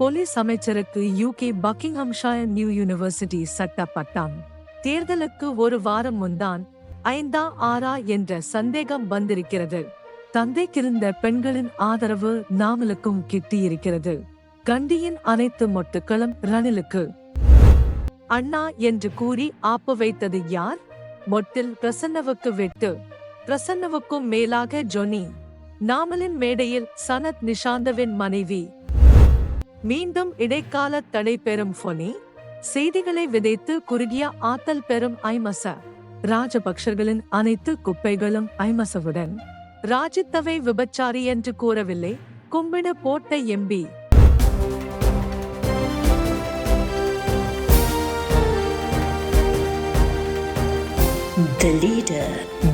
Police அமைச்சருக்கு UK Buckinghamshire new university சட்ட பட்டம் தேர்தலுக்கு ஒரு வாரம் முன்தான் ஐந்தா ஆறா என்ற சந்தேகம் வந்திருக்கிறது. தந்தைக்கிருந்த பெண்களின் ஆதரவு நாமலுக்கும் கிட்டியிருக்கிறது. கண்டியின் அனைத்து மொட்டுக்களும் ரணிலுக்கு. அண்ணா என்று கூறி ஆப்பு வைத்தது யார்? மொட்டில் பிரசன்னவுக்கு வெட்டு. பிரசன்னவுக்கும் மேலாக ஜொனி. நாமலின் மேடையில் சனத் நிஷாந்தவின் மனைவி. மீண்டும் இடைக்கால தடை பெறும் ஃபொனி செய்திகளை விதைத்து குறுகிய ஆத்தல் பெறும் ஐமச ராஜபக்ஷர்களின் அனைத்து குப்பைகளும் ஐமசவுடன் ராஜித்தவை விபச்சாரி என்று கூறவில்லை கும்பிட போட்ட MP The leader,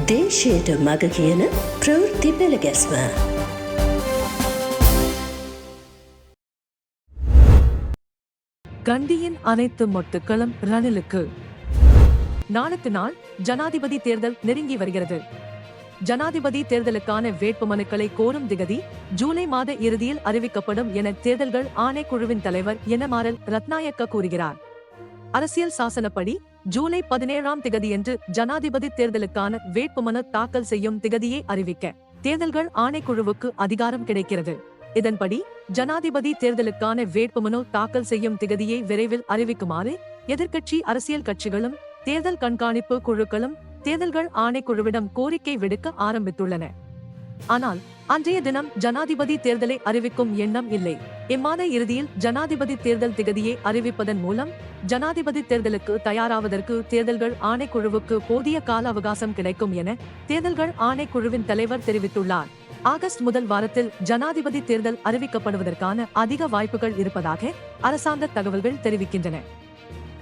they share to Magagana, Prur Dibelagasma. கண்டியின் அனைத்து மொட்டுக்களும் ரணிலுக்கு. நாளுக்கு நாள் ஜனாதிபதி தேர்தல் நெருங்கி வருகிறது. ஜனாதிபதி தேர்தலுக்கான வேட்புமனுக்களை கோரும் திகதி ஜூலை மாத இறுதியில் அறிவிக்கப்படும் என தேர்தல்கள் ஆணைக்குழுவின் தலைவர் எனமாறல் ரத்நாயக்க கூறுகிறார். அரசியல் சாசனப்படி ஜூலை பதினேழாம் திகதியன்று ஜனாதிபதி தேர்தலுக்கான வேட்புமனு தாக்கல் செய்யும் திகதியை அறிவிக்க தேர்தல்கள் ஆணைக்குழுவுக்கு அதிகாரம் கிடைக்கிறது. இதன்படி ஜனாதிபதி தேர்தலுக்கான வேட்புமனு தாக்கல் செய்யும் திகதியை விரைவில் அறிவிக்குமாறு எதிர்க்கட்சி அரசியல் கட்சிகளும் தேர்தல் கண்காணிப்பு குழுக்களும் தேர்தல்கள் ஆணைக்குழுவிடம் கோரிக்கை விடுக்க ஆரம்பித்துள்ளன. ஆனால் அன்றைய தினம் ஜனாதிபதி தேர்தலை அறிவிக்கும் எண்ணம் இல்லை. இம்மாத இறுதியில் ஜனாதிபதி தேர்தல் திகதியை அறிவிப்பதன் மூலம் ஜனாதிபதி தேர்தலுக்கு தயாராவதற்கு தேர்தல்கள் ஆணைக்குழுவுக்கு போதிய கால அவகாசம் கிடைக்கும் என தேர்தல்கள் ஆணைக்குழுவின் தலைவர் தெரிவித்துள்ளார். ஆகஸ்ட் முதல் வாரத்தில் ஜனாதிபதி தேர்தல் அறிவிக்கப்படுவதற்கான அதிக வாய்ப்புகள் இருப்பதாக அரசாங்க தகவல்கள் தெரிவிக்கின்றன.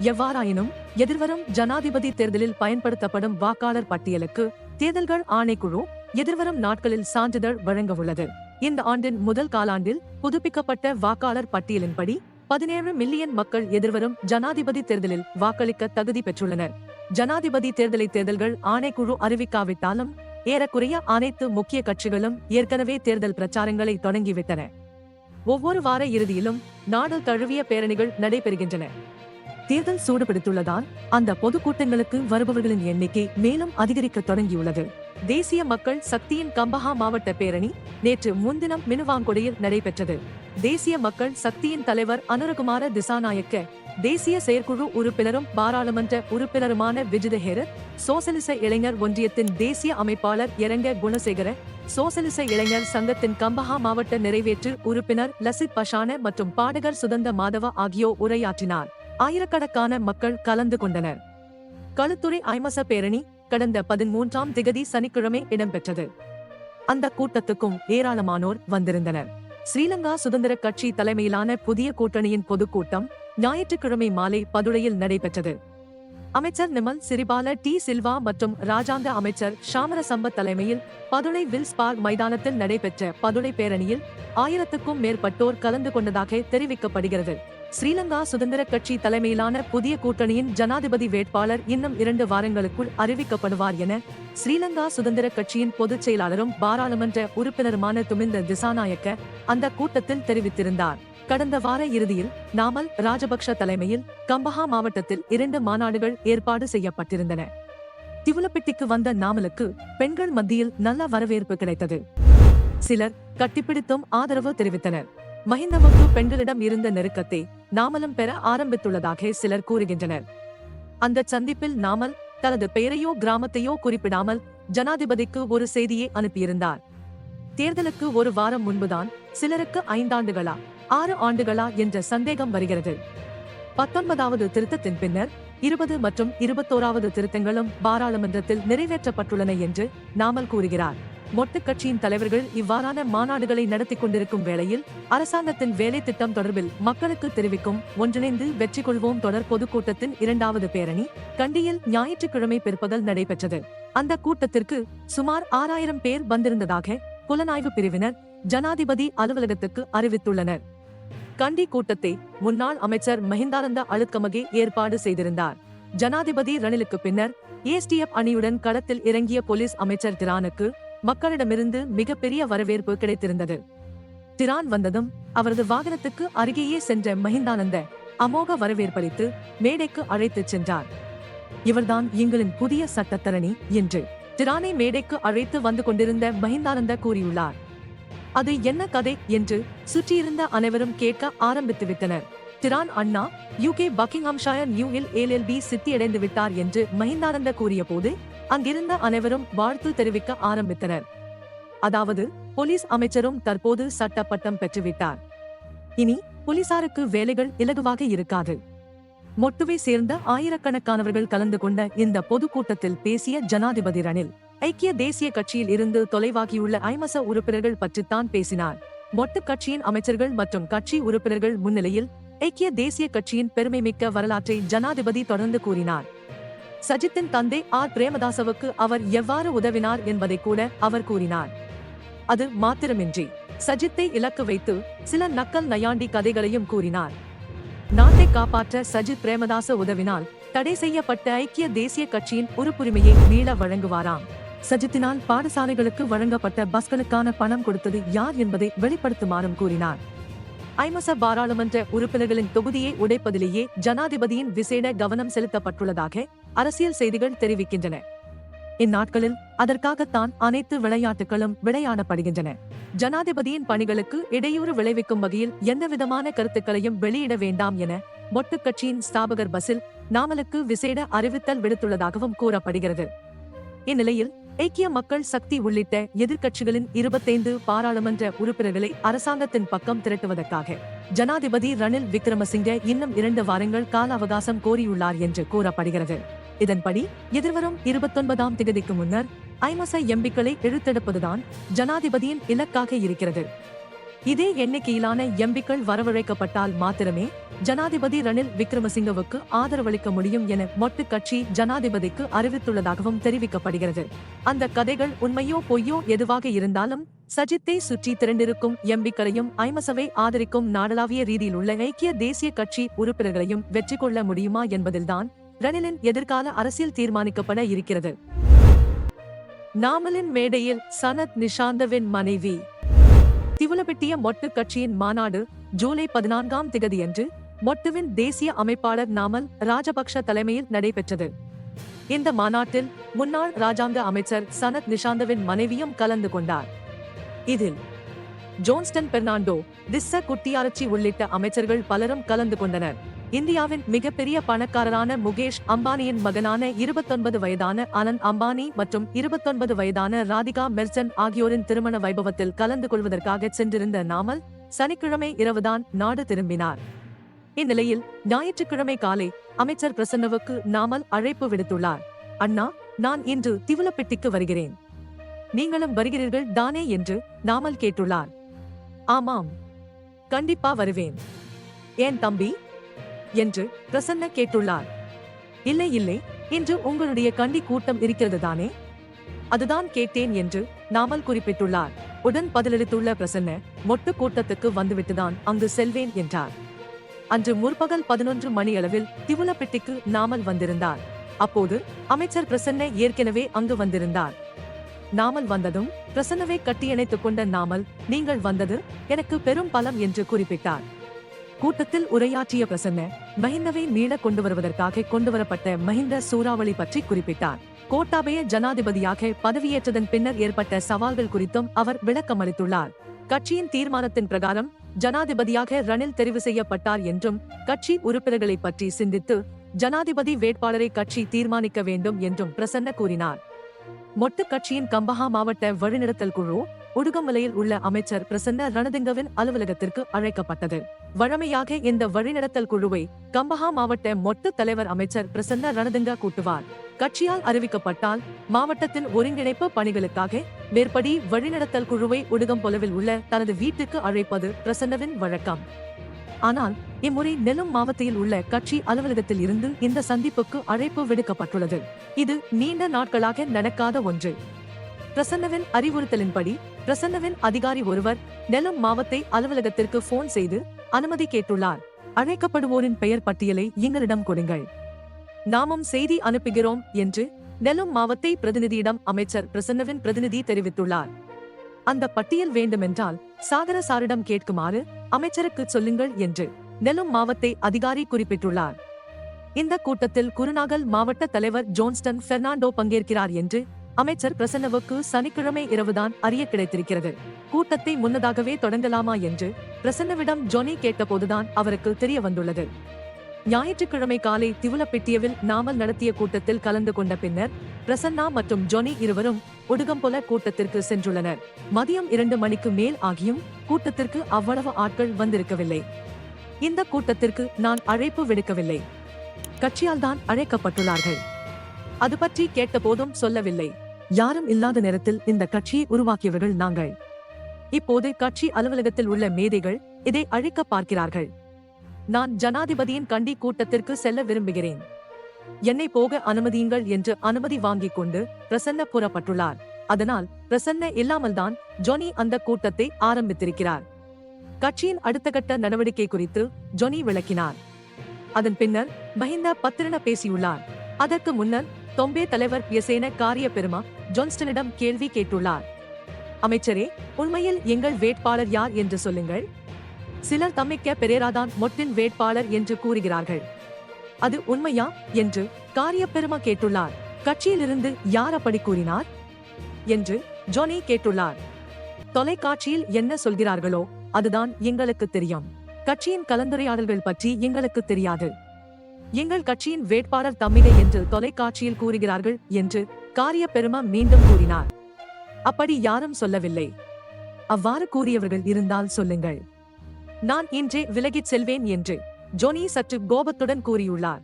எவ்வாறாயினும் எதிர்வரும் ஜனாதிபதி தேர்தலில் பயன்படுத்தப்படும் வாக்காளர் பட்டியலுக்கு தேர்தல்கள் ஆணைக்குழு எதிர்வரும் நாட்களில் சான்றிதழ் வழங்க உள்ளது. இந்த ஆண்டின் முதல் காலாண்டில் புதுப்பிக்கப்பட்ட வாக்காளர் பட்டியலின்படி பதினேழு மில்லியன் மக்கள் எதிர்வரும் ஜனாதிபதி தேர்தலில் வாக்களிக்க தகுதி பெற்றுள்ளனர். ஜனாதிபதி தேர்தலை தேர்தல்கள் ஆணைக்குழு அறிவிக்காவிட்டாலும் ஏறக்குறைய அனைத்து முக்கிய கட்சிகளும் ஏற்கனவே தேர்தல் பிரச்சாரங்களை தொடங்கிவிட்டன. ஒவ்வொரு வார இறுதியிலும் நாடு தழுவிய பேரணிகள் நடைபெறுகின்றன. தேர்தல் சூடுபிடித்துள்ளதால் அந்த பொதுக்கூட்டங்களுக்கு வருபவர்களின் எண்ணிக்கை மேலும் அதிகரிக்க தொடங்கியுள்ளது. தேசிய மக்கள் சக்தியின் கம்பஹா மாவட்ட பேரணி நேற்று முன்தினம் மினுவாங்குடியில் நடைபெற்றது. தேசிய மக்கள் சக்தியின் தலைவர் அனுரகுமார திசாநாயக்க தேசிய செயற்குழு உறுப்பினரும் பாராளுமன்ற உறுப்பினருமான விஜிதஹேர சோசலிச இளைஞர் ஒன்றியத்தின் தேசிய அமைப்பாளர் எரங்க குணசேகர சோசலிச இளைஞர் சங்கத்தின் கம்பஹா மாவட்ட நிறைவேற்று உறுப்பினர் லசித் பஷான மற்றும் பாடகர் சுதந்த மாதவ ஆகியோர் உரையாற்றினார். ஆயிரக்கணக்கான மக்கள் கலந்து கொண்டனர். களுத்துறை ஐமச பேரணி கடந்த பதிமூன்றாம் திகதி சனிக்கிழமை இடம்பெற்றது. அந்த கூட்டத்துக்கும் ஏராளமானோர் வந்திருந்தனர். ஸ்ரீலங்கா சுதந்திர கட்சி தலைமையிலான புதிய கூட்டணியின் பொதுக்கூட்டம் ஞாயிற்றுக்கிழமை மாலை பதுளையில் நடைபெற்றது. அமைச்சர் நிமல் சிறிபால டி சில்வா மற்றும் ராஜாங்க அமைச்சர் ஷாமர சம்பத் தலைமையில் பதுளை வில்ஸ் பார்க் மைதானத்தில் நடைபெற்ற பதுளை பேரணியில் ஆயிரத்துக்கும் மேற்பட்டோர் கலந்து கொண்டதாக தெரிவிக்கப்படுகிறது. ஸ்ரீலங்கா சுதந்திர கட்சி தலைமையிலான புதிய கூட்டணியின் ஜனாதிபதி வேட்பாளர் இன்னும் இரண்டு வாரங்களுக்குள் அறிவிக்கப்படுவார் என ஸ்ரீலங்கா சுதந்திர கட்சியின் பொதுச் செயலாளரும் பாராளுமன்ற உறுப்பினருமான துமிந்த திசாநாயக்க அந்த கூட்டத்தில் தெரிவித்திருந்தார். கடந்த வார இறுதியில் நாமல் ராஜபக்ஷ தலைமையில் கம்பஹா மாவட்டத்தில் இரண்டு மாநாடுகள் ஏற்பாடு செய்யப்பட்டிருந்தன. திவுலப்பெட்டிக்கு வந்த நாமலுக்கு பெண்கள் மத்தியில் நல்ல வரவேற்பு கிடைத்தது. சிலர் கட்டிப்பிடித்தும் ஆதரவு தெரிவித்தனர். மஹிந்தவுக்கு பெண்களிடம் இருந்த நெருக்கத்தை நாமலும் பெற ஆரம்பித்துள்ளதாக சிலர் கூறுகின்றனர். அந்த சந்திப்பில் நாமல் தனது பெயரையோ கிராமத்தையோ குறிப்பிடாமல் ஜனாதிபதிக்கு ஒரு செய்தியை அனுப்பியிருந்தார். தேர்தலுக்கு ஒரு வாரம் முன்புதான் சிலருக்கு ஐந்தாண்டுகளா ஆறு ஆண்டுகளா என்ற சந்தேகம் வருகிறது. பத்தொன்பதாவது திருத்தத்தின் பின்னர் இருபது மற்றும் இருபத்தோராவது திருத்தங்களும் பாராளுமன்றத்தில் நிறைவேற்றப்பட்டுள்ளன என்று நாமல் கூறுகிறார். மொட்டு கட்சியின் தலைவர்கள் இவ்வாறான மாநாடுகளை நடத்தி கொண்டிருக்கும் வேளையில் அரசாங்கத்தின் வேலை திட்டம் தொடர்பில் மக்களுக்கு தெரிவிக்கும் ஒன்றிணைந்து வெற்றி கொள்வோம் தொடர் பொதுக்கூட்டத்தின் இரண்டாவது பேரணி கண்டியில் ஞாயிற்றுக்கிழமை பிற்பகல் நடைபெற்றது. அந்த கூட்டத்திற்கு சுமார் ஆறாயிரம் பேர் வந்திருந்ததாக புலனாய்வு பிரிவினர் ஜனாதிபதி அலுவலகத்துக்கு அறிவித்துள்ளனர். கண்டி கூட்டத்தை முன்னாள் அமைச்சர் மஹிந்தானந்த அழுத்கமகே ஏற்பாடு செய்திருந்தார். ஜனாதிபதி ரணிலுக்கு பின்னர் ஏஸ்டிஎஃப் அணியுடன் களத்தில் இறங்கிய போலீஸ் அமைச்சர் திரானுக்கு மக்களிடமிருந்து மிகப்பெரிய வரவேற்பு கிடைத்திருந்தது. திரான் வந்ததும் அவரது வாகனத்துக்கு அருகேயே சென்ற மஹிந்தானந்த அமோக வரவேற்பளித்து மேடைக்கு அழைத்துச் சென்றார். இவர்தான் எங்களின் புதிய சட்டத்தரணி என்று திரானை மேடைக்கு அழைத்து வந்து கொண்டிருந்த மஹிந்தானந்த கூறியுள்ளார். அது என்ன கதை? என்று சுற்றியிருந்த அனைவரும் கேட்க ஆரம்பித்து விட்டனர். திரான் அண்ணா யூகே பக்கிங்ஹாம்ஷாயர் நியூவில் ஏஎல்பி சித்தியடைந்து விட்டார் என்று மஹிந்தானந்த கூறிய போது அங்கிருந்த அனைவரும் வாழ்த்து தெரிவிக்க ஆரம்பித்தனர். அதாவது போலீஸ் அமைச்சரும் தற்போது சட்ட பட்டம் பெற்றுவிட்டார். இனி போலீசாருக்கு வேலைகள் இலகுவாக இருக்காது. மொட்டுவை சேர்ந்த ஆயிரக்கணக்கானவர்கள் கலந்து கொண்ட இந்த பொதுக்கூட்டத்தில் பேசிய ஜனாதிபதி ரணில் ஐக்கிய தேசிய கட்சியில் இருந்து தொலைவாகியுள்ள ஐமச உறுப்பினர்கள் பற்றித்தான் பேசினார். மொட்டு கட்சியின் அமைச்சர்கள் மற்றும் கட்சி உறுப்பினர்கள் முன்னிலையில் ஐக்கிய தேசிய கட்சியின் பெருமைமிக்க வரலாற்றை ஜனாதிபதி தொடர்ந்து கூறினார். சஜித்தின் தந்தை ஆர். பிரேமதாசவுக்கு அவர் எவ்வாறு உதவினார் என்பதை கூட அவர் கூறினார். அது மாத்திரமின்றி. சஜித்தை இலக்கு வைத்து சில நக்கல் நயாண்டி கதைகளையும் கூறினார். நாட்டை காப்பாற்ற சஜித் பிரேமதாச உதவினால் தடை செய்யப்பட்ட ஐக்கிய தேசிய கட்சியின் உறுப்புரிமையை மீள வழங்குவாராம். சஜித்தினால் பாடசாலைகளுக்கு வழங்கப்பட்ட பஸ்களுக்கான பணம் கொடுத்தது யார் என்பதை வெளிப்படுத்துமாறும் கூறினார். ஐமச பாராளுமன்ற உறுப்பினர்களின் தொகுதியை உடைப்பதிலேயே ஜனாதிபதியின் விசேட கவனம் செலுத்தப்பட்டுள்ளதாக அரசியல் செய்திகள் தெரிவிக்கின்றன. இந்நாட்களில் அதற்காகத்தான் அனைத்து விளையாட்டுகளும் விளையாடப்படுகின்றன. ஜனாதிபதியின் பணிகளுக்கு இடையூறு விளைவிக்கும் வகையில் எந்தவிதமான கருத்துக்களையும் வெளியிட வேண்டாம் என மொட்டு கட்சியின் ஸ்தாபகர் பசில் நாமலுக்கு விசேட அறிவித்தல் விடுத்துள்ளதாகவும் கூறப்படுகிறது. இந்நிலையில் ஐக்கிய மக்கள் சக்தி உள்ளிட்ட எதிர்க்கட்சிகளின் இருபத்தைந்து பாராளுமன்ற உறுப்பினர்களை அரசாங்கத்தின் பக்கம் திரட்டுவதற்காக ஜனாதிபதி ரணில் விக்ரமசிங்க இன்னும் இரண்டு வாரங்கள் கால அவகாசம் கோரியுள்ளார் என்று கூறப்படுகிறது. இதன்படி எதிர்வரும் இருபத்தொன்பதாம் திகதிக்கு முன்னர் ஐமசை எம்பிக்களை இழுத்தெடுப்பதுதான் ஜனாதிபதியின் இலக்காக இருக்கிறது. இதே எண்ணிக்கையிலான எம்பிக்கள் வரவழைக்கப்பட்டால் மாத்திரமே ஜனாதிபதி ரணில் விக்ரமசிங்கவுக்கு ஆதரவளிக்க முடியும் என மொட்டு கட்சி ஜனாதிபதிக்கு அறிவித்துள்ளதாகவும் தெரிவிக்கப்படுகிறது. அந்த கதைகள் உண்மையோ பொய்யோ எதுவாக இருந்தாலும் சஜித்தை சுற்றி திரண்டிருக்கும் எம்பிக்களையும் ஐமசவை ஆதரிக்கும் நாடளாவிய ரீதியில் உள்ள ஐக்கிய தேசிய கட்சி உறுப்பினர்களையும் வெற்றி கொள்ள முடியுமா என்பதில்தான் ரணிலின் எதிர்கால அரசியல் தீர்மானிக்கப்பட இருக்கிறது. நாமலின் மேடையில் சனத் நிஷாந்தவின் மனைவி. திவுலபெட்டிய மொட்டு கட்சியின் மாநாடு ஜூலை பதினான்காம் திகதியன்று மொட்டுவின் தேசிய அமைப்பாளர் நாமல் ராஜபக்ஷ தலைமையில் நடைபெற்றது. இந்த மாநாட்டில் முன்னாள் ராஜாங்க அமைச்சர் சனத் நிஷாந்தவின் மனைவியும் கலந்து கொண்டார். இதில் ஜோன்ஸ்டன் பெர்னாண்டோ திஸ்ஸ குட்டியாரச்சி உள்ளிட்ட அமைச்சர்கள் பலரும் கலந்து கொண்டனர். இந்தியாவின் மிகப்பெரிய பணக்காரரான முகேஷ் அம்பானியின் மகனான இருபத்தொன்பது வயதான அனந்த் அம்பானி மற்றும் இருபத்தொன்பது வயதான ராதிகா மெர்சன் ஆகியோரின் திருமண வைபவத்தில் கலந்து கொள்வதற்காக சென்றிருந்த நாமல் சனிக்கிழமை இரவுதான் நாடு திரும்பினார். இந்நிலையில் ஞாயிற்றுக்கிழமை காலை அமைச்சர் பிரசன்னவுக்கு நாமல் அழைப்பு விடுத்துள்ளார். அண்ணா நான் இன்று திவுலப்பெட்டிக்கு வருகிறேன். நீங்களும் வருகிறீர்கள் தானே? என்று நாமல் கேட்டுள்ளார். ஆமாம். கண்டிப்பா வருவேன். ஏன் தம்பி? என்று பிரசன்ன கேட்டுள்ளார் இல்லை இல்லை இன்று உங்களுடைய கண்டி கூட்டம் இருக்கிறது தானே அதுதான் கேட்டேன் என்று நாமல் குறிப்பிட்டுள்ளார். உடன் பதிலளித்துள்ள பிரசன்ன மொட்டு கூட்டத்துக்கு வந்துவிட்டுதான் அங்கு செல்வேன் என்றார். அன்று முற்பகல் பதினொன்று மணியளவில் திவுலப்பெட்டிக்கு நாமல் வந்திருந்தார். அப்போது அமைச்சர் பிரசன்ன ஏற்கனவே அங்கு வந்திருந்தார். நாமல் வந்ததும் பிரசன்னவை கட்டியணைத்துக் கொண்ட நாமல் நீங்கள் வந்தது எனக்கு பெரும் பலம் என்று குறிப்பிட்டார். கூட்டத்தில் உரையாற்றிய பிரசன்ன மஹிந்தவை மீள கொண்டு வருவதற்காக கொண்டுவரப்பட்ட மஹிந்த சூறாவளி பற்றி குறிப்பிட்டார். கோட்டாபய ஜனாதிபதியாக பதவியேற்றதன் பின்னர் ஏற்பட்ட சவால்கள் குறித்தும் அவர் விளக்கமளித்துள்ளார் கட்சியின் தீர்மானத்தின் பிரகாரம் ஜனாதிபதியாக ரணில் தெரிவு செய்யப்பட்டார் என்றும் கட்சி உறுப்பினர்களை பற்றி சிந்தித்து ஜனாதிபதி வேட்பாளரை கட்சி தீர்மானிக்க வேண்டும் என்றும் பிரசன்ன கூறினார். மொட்டு கட்சியின் கம்பஹா மாவட்ட வழிநடத்தல் குழு உடுகமலையில் உள்ள அமைச்சர் பிரசன்ன ரணதிங்கவின் அலுவலகத்திற்கு அழைக்கப்பட்டது. வழமையாக இந்த வழிநடத்தல் குழுவை கம்பஹா மாவட்ட மொத்த தலைவர் அமைச்சர் பிரசன்ன ரணதிங்க கூட்டுவார். கட்சியால் அறிவிக்கப்பட்டால் மாவட்டத்தின் ஒருங்கிணைப்பு பணிகளுக்காக மேற்படி வழிநடத்தல் குழுவை உடுகம்பொலவில் உள்ள தனது வீட்டுக்கு அழைப்பது பிரசன்னவின் வழக்கம். ஆனால் இம்முறை நெல்லும் மாவட்டத்தில் உள்ள கட்சி அலுவலகத்தில் இருந்து இந்த சந்திப்புக்கு அழைப்பு விடுக்கப்பட்டுள்ளது. இது நீண்ட நாட்களாக நடக்காத ஒன்று. பிரசன்னவின் அறிவுறுத்தலின்படி பிரசன்னவின் அதிகாரி ஒருவர் நெலம் மாவத்தை அலுவலகத்திற்கு போன் செய்து அனுமதி கேட்டுள்ளார். அழைக்கப்படுவோரின் பெயர் பட்டியலை எங்களிடம் கொடுங்கள். நாமும் செய்தி அனுப்புகிறோம் என்று நெலும் மாவத்தை பிரதிநிதியிடம் அமைச்சர் பிரசன்னவின் பிரதிநிதி தெரிவித்துள்ளார். அந்த பட்டியல் வேண்டுமென்றால் சாகர சாரிடம் கேட்குமாறு அமைச்சருக்கு சொல்லுங்கள் என்று நெலும் மாவத்தை அதிகாரி குறிப்பிட்டுள்ளார். இந்த கூட்டத்தில் குருநாகல் மாவட்ட தலைவர் ஜோன்ஸ்டன் பெர்னாண்டோ பங்கேற்கிறார் என்று அமைச்சர் பிரசன்னவுக்கு சனிக்கிழமை இரவுதான் அறிய கிடைத்திருக்கிறது. கூட்டத்தை முன்னதாகவே தொடங்கலாமா என்று பிரசன்னவிடம் ஜொனி கேட்டபோதுதான் அவருக்கு தெரிய வந்துள்ளது ஞாயிற்றுக்கிழமை காலை திவுலப்பெட்டியவில் நாமல் நடத்திய கூட்டத்தில் கலந்து கொண்ட பின்னர் பிரசன்னா மற்றும் ஜொனி இருவரும் ஒடுகம்போல கூட்டத்திற்கு சென்றுள்ளனர். மதியம் இரண்டு மணிக்கு மேல் ஆகியும் கூட்டத்திற்கு அவ்வளவு ஆட்கள் வந்திருக்கவில்லை. இந்த கூட்டத்திற்கு நான் அழைப்பு விடுக்கவில்லை. கட்சியால் தான் அழைக்கப்பட்டுள்ளார்கள். அது பற்றி கேட்டபோதும் சொல்லவில்லை. யாரும் இல்லாத நேரத்தில் இந்த கட்சியை உருவாக்கியவர்கள் நாங்கள். இப்போது கட்சி அலுவலகத்தில் உள்ள மேதைகள் இதை அழிக்க பார்க்கிறார்கள். நான் ஜனாதிபதியின் கண்டி கூட்டத்திற்கு செல்ல விரும்புகிறேன். என்னை போக அனுமதியுங்கள் என்று அனுமதி வாங்கிக் கொண்டு பிரசன்ன புறப்பட்டுள்ளார் அதனால் பிரசன்ன இல்லாமல்தான் ஜொனி அந்த கூட்டத்தை ஆரம்பித்திருக்கிறார். கட்சியின் அடுத்த கட்ட நடவடிக்கை குறித்து ஜொனி விளக்கினார். அதன் பின்னர் மஹிந்த பத்திரன பேசியுள்ளார். அதற்கு முன்னர் தொம்பே தலைவர் எசேன காரிய பெருமா ஜொன்ஸ்டனிடம் கேள்வி கேட்டுள்ளார். அமைச்சரே உண்மையில் எங்கள் வேட்பாளர் யார் என்று சொல்லுங்கள். சிலர் தம்மிக்க பெரேராதான் மொட்டின் வேட்பாளர் என்று கூறுகிறார்கள். அது உண்மையா என்று காரிய பெருமா கேட்டுள்ளார். கட்சியிலிருந்து யார் அப்படி கூறினார்? என்று ஜோனி கேட்டுள்ளார். தொலைக்காட்சியில் என்ன சொல்கிறார்களோ அதுதான் எங்களுக்கு தெரியும். கட்சியின் கலந்துரையாடல்கள் பற்றி எங்களுக்கு தெரியாது. எங்கள் கட்சியின் வேட்பாளர் தம்மிகை என்று தொலைக்காட்சியில் கூறுகிறார்கள் என்று காரிய பெருமா மீண்டும் கூறினார். அப்படி யாரும் சொல்லவில்லை. அவ்வாறு கூறியவர்கள் இருந்தால் சொல்லுங்கள். நான் இன்றே விலகிச் செல்வேன் என்று ஜோனி சற்று கோபத்துடன் கூறியுள்ளார்.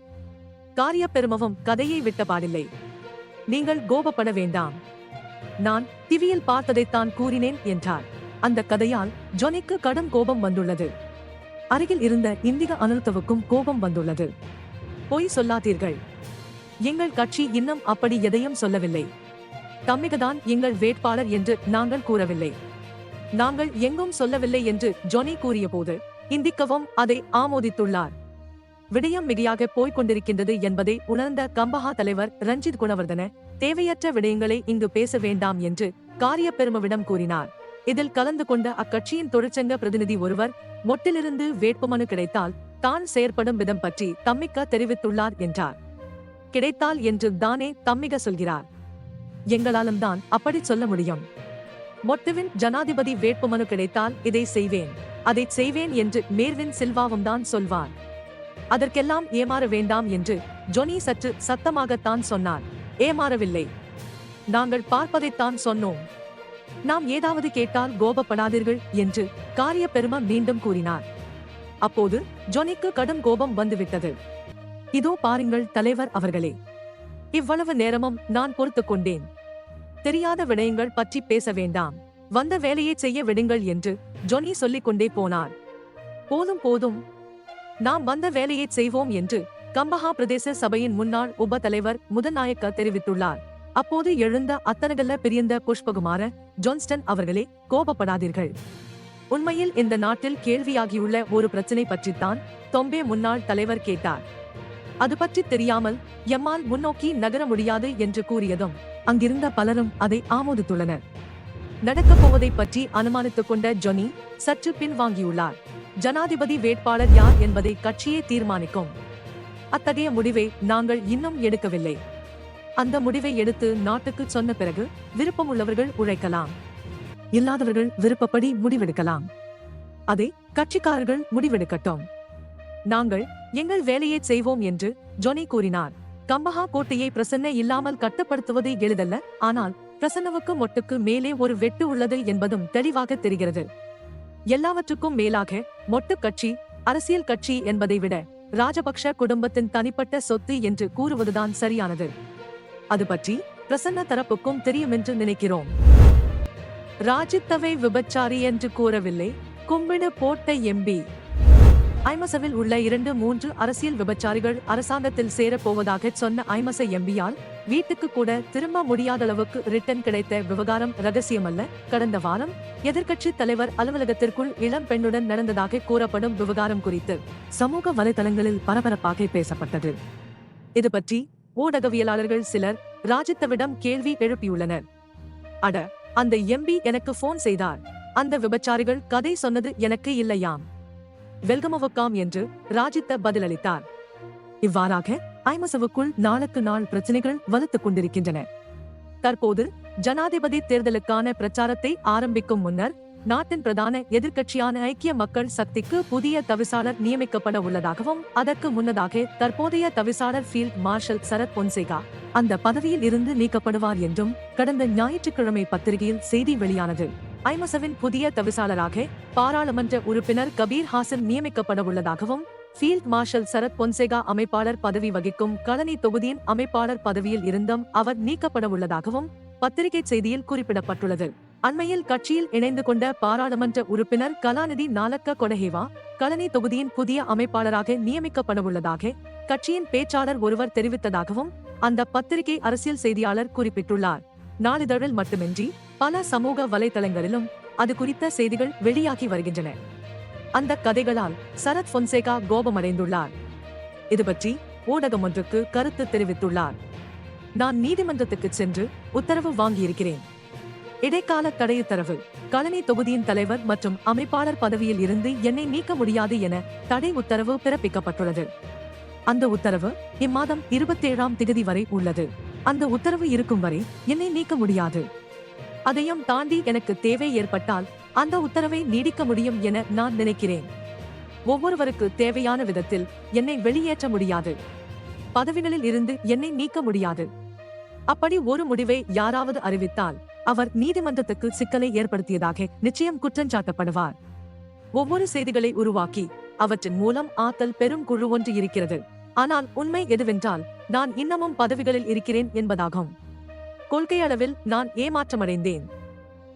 காரிய பெருமவும் கதையை விட்டபாடில்லை நீங்கள் கோபப்பட வேண்டாம். நான் டிவியில் பார்த்ததைத்தான் கூறினேன் என்றார். அந்த கதையால் ஜொனிக்கு கடும் கோபம் வந்துள்ளது. அருகில் இருந்த இந்திக அனுருத்தவுக்கும் கோபம் வந்துள்ளது. பொய் சொல்லாதீர்கள். எங்கள் கட்சி இன்னும் அப்படி எதையும் சொல்லவில்லை. தம்மிகதான் எங்கள் வேட்பாளர் என்று நாங்கள் கூறவில்லை. நாங்கள் எங்கும் சொல்லவில்லை என்று ஜொனி கூறியபோது இந்திக்கவும் அதை ஆமோதித்துள்ளார். விடயம் மிகையாக போய்க் கொண்டிருக்கின்றது என்பதை உணர்ந்த கம்பஹா தலைவர் ரஞ்சித் குணவர்தன தேவையற்ற விடயங்களை இங்கு பேச வேண்டாம் என்று காரிய பெருமவிடம் கூறினார். இதில் கலந்து கொண்ட அக்கட்சியின் தொழிற்சங்க பிரதிநிதி ஒருவர் மொட்டிலிருந்து வேட்புமனு கிடைத்தால் தான் செயற்படும் விதம் பற்றி தம்மிக்க தெரிவித்துள்ளார் என்றார். கிடைத்தால் என்று தானே தம்மிக சொல்கிறார். எங்களாலும் தான் அப்படி சொல்ல முடியும். மொட்டுவின் ஜனாதிபதி வேட்புமனு கிடைத்தால் இதை செய்வேன். அதை செய்வேன் என்று மேர்வின் சில்வாவும் தான் சொல்வார். அதற்கெல்லாம் ஏமாற வேண்டாம் என்று ஜொனி சற்று சத்தமாகத்தான் சொன்னார். ஏமாறவில்லை. நாங்கள் பார்ப்பதைத்தான் சொன்னோம். நாம் ஏதாவது கேட்டால் கோபப்படாதீர்கள் என்று காரிய பெருமா மீண்டும் கூறினார். அப்போது ஜொனிக்கு கடும் கோபம் வந்துவிட்டது. இதோ பாருங்கள் தலைவர் அவர்களே. இவ்வளவு நேரமும் நான் பொறுத்துக் கொண்டேன். தெரியாத விடயங்கள் பற்றி பேச வேண்டாம். வந்த வேலையை செய்ய விடுங்கள் என்று ஜொனி சொல்லிக் கொண்டே போனார். போதும் போதும். நாம் வந்த வேலையை செய்வோம் என்று கம்பஹா பிரதேச சபையின் முன்னாள் உப தலைவர் முதநாயக்க தெரிவித்துள்ளார். அப்போது எழுந்த அத்தனகல்ல பிரியந்த புஷ்பகுமார ஜொன்ஸ்டன் அவர்களே கோபப்படாதீர்கள். உண்மையில் இந்த நாட்டில் கேள்வியாகியுள்ள ஒரு பிரச்சனை பற்றித்தான் தொம்பே முன்னாள் தலைவர் கேட்டார். அது பற்றி தெரியாமல் எம்மால் முன்னோக்கி நகர முடியாது என்று கூறியதும் அங்கிருந்த பலரும் அதை ஆமோதித்துள்ளனர். நடக்கப் போவதை பற்றி அனுமானித்துக் கொண்ட ஜொனி சற்று பின்வாங்கியுள்ளார். ஜனாதிபதி வேட்பாளர் யார் என்பதை கட்சியே தீர்மானிக்கும். அத்தகைய முடிவை நாங்கள் இன்னும் எடுக்கவில்லை. அந்த முடிவை எடுத்து நாட்டுக்கு சொன்ன பிறகு விருப்பமுள்ளவர்கள் உழைக்கலாம். இல்லாதவர்கள் விருப்பப்படி முடிவெடுக்கலாம். அதை கட்சிக்காரர்கள் முடிவெடுக்கட்டும். நாங்கள் எங்கள் வேலையை செய்வோம் என்று ஜொனி கூறினார். கம்பஹா கோட்டையை பிரசன்ன இல்லாமல் கட்டப்படுத்துவது எளிதல்ல ஆனால் பிரசன்னவுக்கு மொட்டுக்கு மேலே ஒரு வெட்டு உள்ளது என்பதும் தெளிவாக தெரிகிறது. எல்லாவற்றுக்கும் மேலாக மொட்டு கட்சி அரசியல் கட்சி என்பதை விட ராஜபக்ஷ குடும்பத்தின் தனிப்பட்ட சொத்து என்று கூறுவதுதான் சரியானது. அது பற்றி பிரசன்ன தரப்புக்கும் தெரியும் என்று நினைக்கிறோம். ராஜித்தவை விபச்சாரி என்று கூறவில்லை. கும்பின போட்ட எம்பி ஐமசவில் உள்ள இரண்டு மூன்று அரசியல் விபச்சாரிகள் அரசாங்கத்தில் சேரப் போவதாக சொன்ன ஐமச எம்பியால் வீட்டுக்கு கூட திரும்ப முடியாத அளவுக்கு ரிட்டன் கிடைத்த விவகாரம் ரகசியமல்ல. கடந்த வாரம் எதிர்க்கட்சி தலைவர் அலுவலகத்திற்குள் இளம் பெண்ணுடன் நடந்ததாக கூறப்படும் விவகாரம் குறித்து சமூக வலைதளங்களில் பரபரப்பாக பேசப்பட்டது. இது பற்றி ஊடகவியலாளர்கள் சிலர் ராஜித்தவிடம் கேள்வி எழுப்பியுள்ளனர். அட அந்த எம்பி எனக்கு போன் செய்தார். அந்த விபச்சாரிகள் கதை சொன்னது எனக்கு இல்லையாம். வெல்கமவுக்காம் என்று ராஜித்த பதிலளித்தார். இவ்வாறாக ஐமசவுக்குள் நாளுக்கு நாள் பிரச்சனைகள் வலுத்துக் கொண்டிருக்கின்றன. தற்போது ஜனாதிபதி தேர்தலுக்கான பிரச்சாரத்தை ஆரம்பிக்கும் முன்னர் நாட்டின் பிரதான எதிர்க்கட்சியான ஐக்கிய மக்கள் சக்திக்கு புதிய தவிசாளர் நியமிக்கப்பட உள்ளதாகவும் அதற்கு முன்னதாக தற்போதைய தவிசாளர் ஃபீல்ட் மார்ஷல் சரத் பொன்சேகா அந்த பதவியில் இருந்து நீக்கப்படுவார் என்றும் கடந்த ஞாயிற்றுக்கிழமை பத்திரிகையில் செய்தி வெளியானது. ஐமசவின் புதிய தவிசாளராக பாராளுமன்ற உறுப்பினர் கபீர் ஹாசன் நியமிக்கப்பட உள்ளதாகவும் ஃபீல்ட் மார்ஷல் சரத் பொன்சேகா அமைப்பாளர் பதவி வகிக்கும் களனி தொகுதியின் அமைப்பாளர் பதவியில் இருந்தும் அவர் நீக்கப்பட உள்ளதாகவும் பத்திரிகை செய்தியில் குறிப்பிடப்பட்டுள்ளது. அண்மையில் கட்சியில் இணைந்து கொண்ட பாராளுமன்ற உறுப்பினர் கலாநிதி நாலக்க கொடஹேவா களனி தொகுதியின் புதிய அமைப்பாளராக நியமிக்கப்படவுள்ளதாக கட்சியின் பேச்சாளர் ஒருவர் தெரிவித்ததாகவும் அந்த பத்திரிகை அரசியல் செய்தியாளர் குறிப்பிட்டுள்ளார். நாளிதழில் மட்டுமின்றி பல சமூக வலைதளங்களிலும் அது குறித்த செய்திகள் வெளியாகி வருகின்றன. அந்த கதைகளால் சரத் பொன்சேகா கோபமடைந்துள்ளார். இது பற்றி ஊடகம் ஒன்றுக்கு கருத்து தெரிவித்துள்ளார். நான் நீதிமன்றத்துக்கு சென்று உத்தரவு வாங்கியிருக்கிறேன். இடைக்கால தடையுத்தரவு. கழனி தொகுதியின் தலைவர் மற்றும் அமைப்பாளர் பதவியில் இருந்து என்னை நீக்க முடியாது என தடை உத்தரவு பிறப்பிக்கப்பட்டுள்ளது. அந்த உத்தரவு இம்மாதம் இருபத்தேழாம் திகதி வரை உள்ளது. அந்த உத்தரவு இருக்கும் வரை என்னை நீக்க முடியாது. அதையும் தாண்டி எனக்கு தேவை ஏற்பட்டால் அந்த உத்தரவை நீடிக்க முடியும் என நான் நினைக்கிறேன். ஒவ்வொருவருக்கு தேவையான விதத்தில் என்னை வெளியேற்ற முடியாது. பதவிகளில் இருந்து என்னை நீக்க முடியாது. அப்படி ஒரு முடிவை யாராவது அறிவித்தால் அவர் நீதிமன்றத்துக்கு சிக்கலை ஏற்படுத்தியதாக நிச்சயம் குற்றஞ்சாட்டப்படுவார். ஒவ்வொரு செய்திகளை உருவாக்கி அவற்றின் மூலம் ஆத்தல் பெரும் குழு ஒன்று இருக்கிறது. ஆனால் உண்மை எதுவென்றால் நான் இன்னமும் பதவிகளில் இருக்கிறேன் என்பதாகும். கொள்கை அளவில் நான் ஏமாற்றமடைந்தேன்.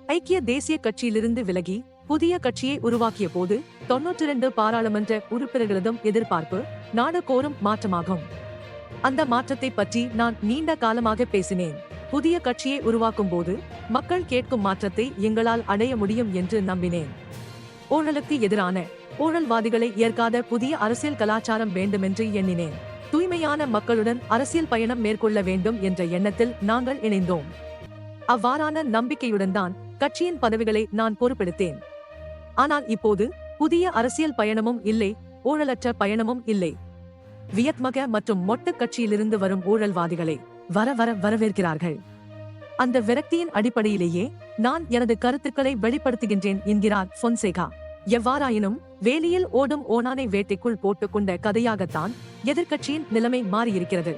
ஐக்கிய தேசிய கட்சியிலிருந்து விலகி புதிய கட்சியை உருவாக்கிய போது தொன்னூற்றி இரண்டு பாராளுமன்ற உறுப்பினர்களதும் எதிர்பார்ப்பு நாடு கோரும் மாற்றமாகும். அந்த மாற்றத்தை பற்றி நான் நீண்ட காலமாக பேசினேன். புதிய கட்சியை உருவாக்கும் போது மக்கள் கேட்கும் மாற்றத்தை எங்களால் அடைய முடியும் என்று நம்பினேன். ஊழலுக்கு எதிரான ஊழல்வாதிகளை ஏற்காத புதிய அரசியல் கலாச்சாரம் வேண்டுமென்று எண்ணினேன். தூய்மையான மக்களுடன் அரசியல் பயணம் மேற்கொள்ள வேண்டும் என்ற எண்ணத்தில் நாங்கள் இணைந்தோம். அவ்வாறான நம்பிக்கையுடன் தான் கட்சியின் பதவிகளை நான் பொறுப்பெடுத்தேன். ஆனால் இப்போது புதிய அரசியல் பயணமும் இல்லை ஊழலற்ற பயணமும் இல்லை. வியத்மக மற்றும் மொட்டு கட்சியிலிருந்து வரும் ஊழல்வாதிகளை வர வர வரவேற்கிறார்கள். அந்த விரக்தியின் அடிப்படையிலேயே நான் எனது கருத்துக்களை வெளிப்படுத்துகின்றேன் என்கிறார் பொன்சேகா எவ்வாறாயினும் வேலியில் ஓடும் ஓனானை வேட்டைக்குள் போட்டுக்கொண்ட கதையாகத்தான் எதிர்க்கட்சியின் நிலைமை மாறியிருக்கிறது.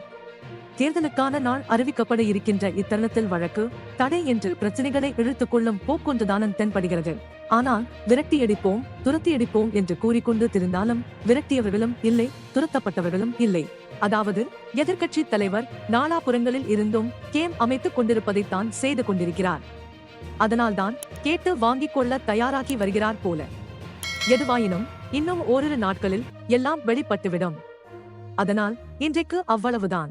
தேர்தலுக்கான நாள் அறிவிக்கப்பட இருக்கின்ற இத்தருணத்தில் வழக்கு தடை என்று பிரச்சனைகளை இழுத்துக் கொள்ளும் போக்கொன்றுதானம் தென்படுகிறது. ஆனால் விரட்டி அடிப்போம் துரத்தி அடிப்போம் என்று கூறிக்கொண்டு திருந்தாலும் விரட்டியவர்களும் இல்லை துரத்தப்பட்டவர்களும் இல்லை. அதாவது எதிர்க்கட்சி தலைவர் நாலாபுறங்களில் இருந்தும் கேம் அமைத்துக் கொண்டிருப்பதைத்தான் செய்து கொண்டிருக்கிறார். அதனால்தான் கேட்டு வாங்கிக் கொள்ள தயாராகி வருகிறார் போல. எதுவாயினும் இன்னும் ஓரிரு நாட்களில் எல்லாம் வெளிப்பட்டுவிடும். அதனால் இன்றைக்கு அவ்வளவுதான்.